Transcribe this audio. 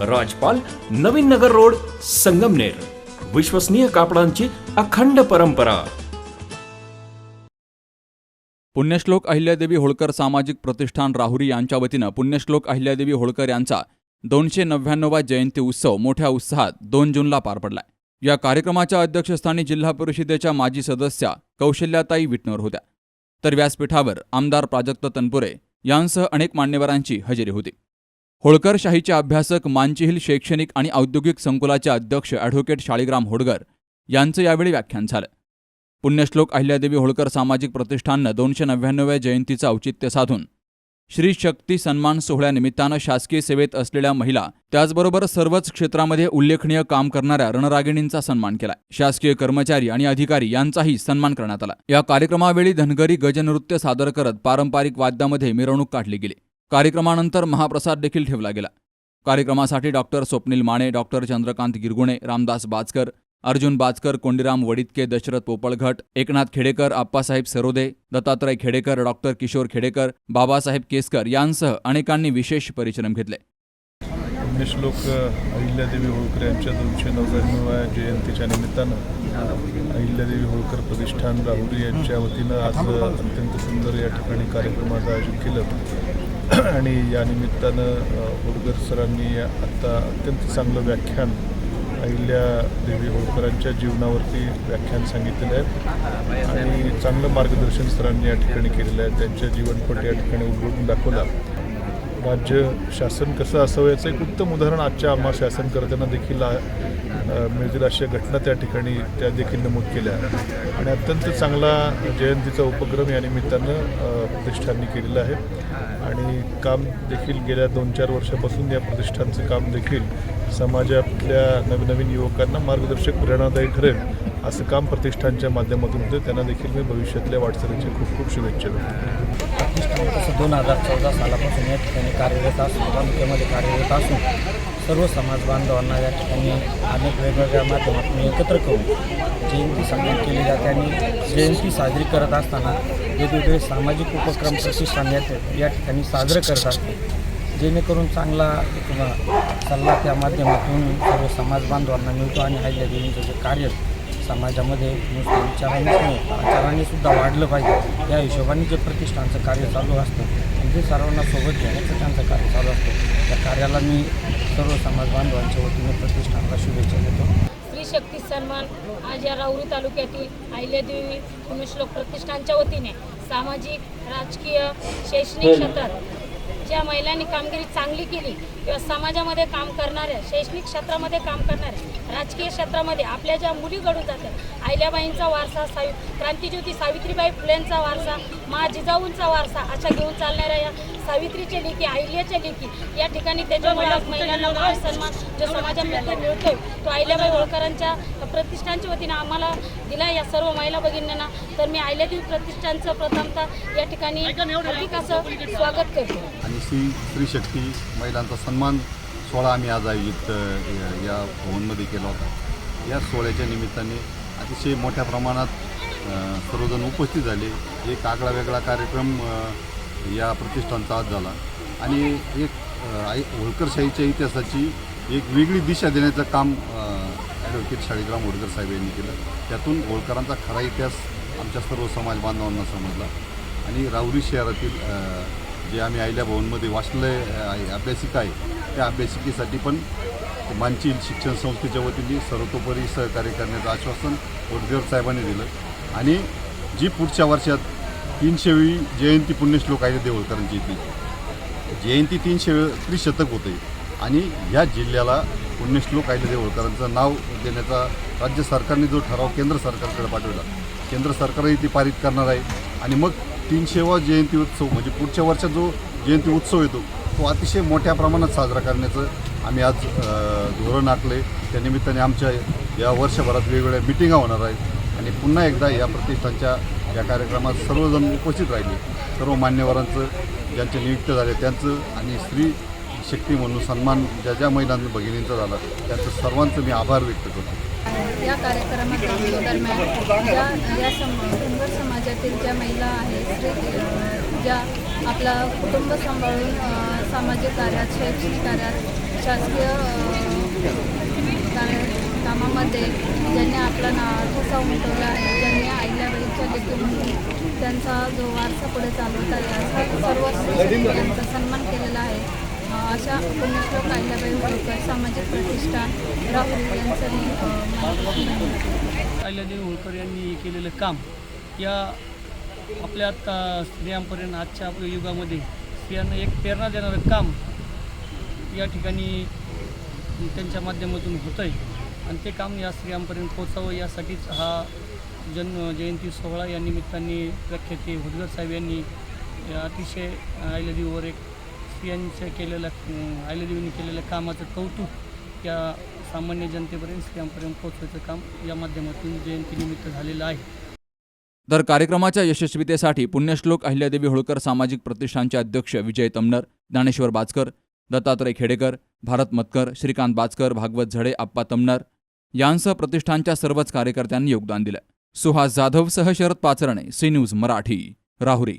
राजपाल Navin Nagar road Sangamner. विश्वसनीय कापडांची अखंड परंपरा. पुण्यश्लोक अहिल्यादेवी होळकर सामाजिक प्रतिष्ठान राहुरी यांच्या वतीनं पुण्यश्लोक अहिल्यादेवी होळकर यांचा दोनशे नव्याण्णवा जयंती उत्सव मोठ्या उत्साहात दोन जूनला पार पडलाय. या कार्यक्रमाच्या अध्यक्षस्थानी जिल्हा परिषदेच्या माजी सदस्या कौशल्याताई विटणोर होत्या. तर व्यासपीठावर आमदार प्राजक्त तनपुरे यांसह अनेक मान्यवरांची हजेरी होती. होळकरशाहीचे अभ्यासक मांचिहिल शैक्षणिक आणि औद्योगिक संकुलाचे अध्यक्ष ॲडव्होकेट शाळीग्राम होडगर यांचं यावेळी व्याख्यान झालं. पुण्यश्लोक अहिल्यादेवी होळकर सामाजिक प्रतिष्ठाननं दोनशे नव्याण्णव्या जयंतीचं औचित्य साधून. श्री शक्ती सन्मान सोहळ्यानिमित्तानं शासकीय सेवेत असलेल्या महिला त्याचबरोबर सर्वच क्षेत्रामध्ये उल्लेखनीय काम करणाऱ्या रणरागिणींचा सन्मान केला. शासकीय कर्मचारी आणि अधिकारी यांचाही सन्मान करण्यात आला. या कार्यक्रमावेळी धनगरी गजनृत्य सादर करत पारंपरिक वाद्यामध्ये मिरवणूक काढली गेली. कार्यक्रमानंतर महाप्रसाद देखील ठेवला गेला. कार्यक्रमासाठी doctor Swapnil Mane doctor Chandrakant Girgune Ramdas Bajkar Arjun Bajkar Kondiram Vaditke Dasharath Popalghat Eknath Khedekar Appasaheb Sarode Dattatray Khedekar doctor Kishor Khedekar Babasaheb Keskar यांसह अनेकांनी विशेष परिश्रम घेतले. श्लोक अहिल्यादेवी होळकर यांच्या दोनशे नव्याण्णव्या जयंतीच्या निमित्तानं अहिल्यादेवी होळकर प्रतिष्ठान राहुरी यांच्या वतीनं आज अत्यंत सुंदर या ठिकाणी कार्यक्रमाचं आयोजन केलं. आणि या निमित्तानं होळकर सरांनी आत्ता अत्यंत चांगलं व्याख्यान अहिल्या देवी होळकरांच्या जीवनावरती व्याख्यान सांगितलेलं आहे. आणि चांगलं मार्गदर्शन सरांनी या ठिकाणी केलेलं आहे. त्यांच्या जीवनपट या ठिकाणी उलगडून दाखवला. राज्य शासन कसं असावं याचं एक उत्तम उदाहरण आजच्या आम्हा शासनकर्त्यांना देखील मिळतील अशा घटना त्या ठिकाणी त्या देखील नमूद केल्या. आणि अत्यंत चांगला जयंतीचा उपक्रम या निमित्तानं प्रतिष्ठाननी केलेला आहे. आणि काम देखील गेल्या दोन चार वर्षापासून या प्रतिष्ठानचं काम देखील समाजातल्या नवनवीन युवकांना मार्गदर्शक प्रेरणादायी ठरेल. असं काम प्रतिष्ठानच्या माध्यमातून होतं त्यांना देखील मी भविष्यातल्या वाटचालीची खूप खूप शुभेच्छा देतो. प्रतिष्ठान तसं दोन हजार चौदा सालापासून या ठिकाणी कार्यरत असून तालुक्यामध्ये कार्यरत असून सर्व समाज बांधवांना या ठिकाणी अनेक वेगवेगळ्या माध्यमातून एकत्र करून जयंती साजरी केली जाते आणि जयंती साजरी करत असताना वेगवेगळे सामाजिक उपक्रम प्रतिष्ठान या या ठिकाणी साजरे करत असते जेणेकरून चांगला सल्ला त्या माध्यमातून सर्व समाज बांधवांना मिळतो आणि अहिल्यादेवींचं जे कार्य समाजामध्ये नुसतं विचारांनीच नाही आचारांनी सुद्धा वाढलं पाहिजे. या हिशोबाने जे प्रतिष्ठानचं कार्य चालू असतं आणि ते सर्वांना सोबत घेण्याचं त्यांचं कार्य चालू असतं त्या कार्याला मी सर्व समाज बांधवांच्या वतीने प्रतिष्ठानला शुभेच्छा देतो. स्त्री शक्ती सन्मान आज या राऊरी तालुक्यातील अहिल्यादेवी पुण्यश्लोक प्रतिष्ठानच्या वतीने सामाजिक राजकीय शैक्षणिक क्षेत्रात ज्या महिलांनी कामगिरी चांगली केली किंवा समाजामध्ये काम करणाऱ्या शैक्षणिक क्षेत्रामध्ये काम करणाऱ्या राजकीय क्षेत्रामध्ये आपल्या ज्या मुली घडून जातात अहिल्याबाईंचा वारसा सावि क्रांतीज्योती सावित्रीबाई फुलेंचा वारसा मा जिजाऊंचा वारसा अशा घेऊन चालणाऱ्या या सावित्रीच्या लेखी अहिल्याच्या लेखी या ठिकाणी त्याच्यामुळे आज महिलांना मान सन्मान जो समाजामध्ये मिळतोय तो अहिल्याबाई होळकरांच्या प्रतिष्ठानच्या वतीनं आम्हाला दिला या सर्व महिला भगिनींना. तर मी अहिल्यादेवी प्रतिष्ठानचं प्रथमतः या ठिकाणी हार्दिक असं स्वागत करतो. आणि श्री स्त्री शक्ती महिलांचा सन्मान सोहळा आम्ही आज आयोजित या- भवनमध्ये केला होता. या सोहळ्याच्या निमित्ताने अतिशय मोठ्या प्रमाणात सर्वजण उपस्थित झाले. एक आगळा वेगळा कार्यक्रम या प्रतिष्ठानचा आज झाला. आणि एक होळकरशाहीच्या इतिहासाची एक वेगळी दिशा देण्याचं काम ॲडव्होकेट शाळीग्राम होळकर साहेब यांनी केलं. त्यातून होळकरांचा खरा इतिहास आमच्या सर्व समाज बांधवांना समजला. आणि राहुरी शहरातील जे आम्ही आयल्या भवनमध्ये वाचलंय आहे अभ्यासिका आहे त्या अभ्यासिकेसाठी पण मानचील शिक्षण संस्थेच्या वतीने सर्वतोपरी सहकार्य करण्याचं आश्वासन ओडदेवर साहेबांनी दिलं. आणि जी पुढच्या वर्षात तीनशेवी जयंती पुण्यश्लोक आहे देवळकरांची ती जयंती तीनशे त्रिशतक होते. आणि ह्या जिल्ह्याला पुण्यश्लोक आहे देवळकरांचं नाव देण्याचा राज्य सरकारने जो ठराव केंद्र सरकारकडे पाठवला. केंद्र सरकारही ती पारित करणार आहे. आणि मग तीनशेवा जयंती उत्सव म्हणजे पुढच्या वर्षात जो जयंती उत्सव येतो तो अतिशय मोठ्या प्रमाणात साजरा करण्याचं आम्ही आज धोरण आखले त्या निमित्ताने आमच्या या वर्षभरात वेगवेगळ्या मिटिंगा होणार आहेत आणि पुन्हा एकदा या प्रतिष्ठानच्या या कार्यक्रमात सर्वजण उपस्थित राहिले. सर्व मान्यवरांचं ज्यांचे नियुक्त झाले त्यांचं आणि स्त्री शक्ती म्हणून सन्मान ज्या ज्या महिलांना भगिनींचा झाला त्यांचं सर्वांचं मी आभार व्यक्त करतो. या कार्यक्रमात दरम्यान ज्या या सम धनगर समाजातील ज्या महिला आहेत स्त्री ज्या आपला कुटुंब सांभाळून सामाजिक कार्यात शैक्षणिक कार्यात शासकीय कार्य कामामध्ये ज्यांनी आपला ना ठसा उमटवला आहे ज्यांनी आईल्याबाईच्या लेखी म्हणून त्यांचा जो वारसा पुढे चालवता येईल सर्व स्त्री यांचा सन्मान केलेला आहे. अशा पुण्यश्लोक आईल्याबाई होळकर सामाजिक प्रतिष्ठान राहुल यांचं अहिल्यादेवी होळकर यांनी केलेलं काम या आपल्या आता स्त्रियांपर्यंत आजच्या आपल्या युगामध्ये स्त्रियांना एक प्रेरणा देणारं काम या ठिकाणी त्यांच्या माध्यमातून होतं आहे आणि ते काम या स्त्रियांपर्यंत पोचावं यासाठीच हा जन्म जयंती सोहळा या निमित्ताने व्याख्याते हुदगर साहेब यांनी अतिशय अहिल्यादेवीवर एक यांच्या केलेल्या अं, केलेल्या कामाचं कौतुक या सामान्य जनतेपर्यंत स्त्रियांपर्यंत पोहोचवायचं काम या माध्यमातून जयंतीनिमित्त झालेलं आहे. तर कार्यक्रमाच्या यशस्वीतेसाठी पुण्यश्लोक अहिल्यादेवी होळकर सामाजिक प्रतिष्ठानचे अध्यक्ष विजय तमनर ज्ञानेश्वर बाचकर दत्तात्रय खेडेकर भारत मतकर श्रीकांत बाचकर भागवत झडे आप्पा तमनर यांसह प्रतिष्ठानच्या सर्वच कार्यकर्त्यांनी योगदान दिलं. सुहास जाधवसह शरद पाचरणे सी न्यूज मराठी राहुरी.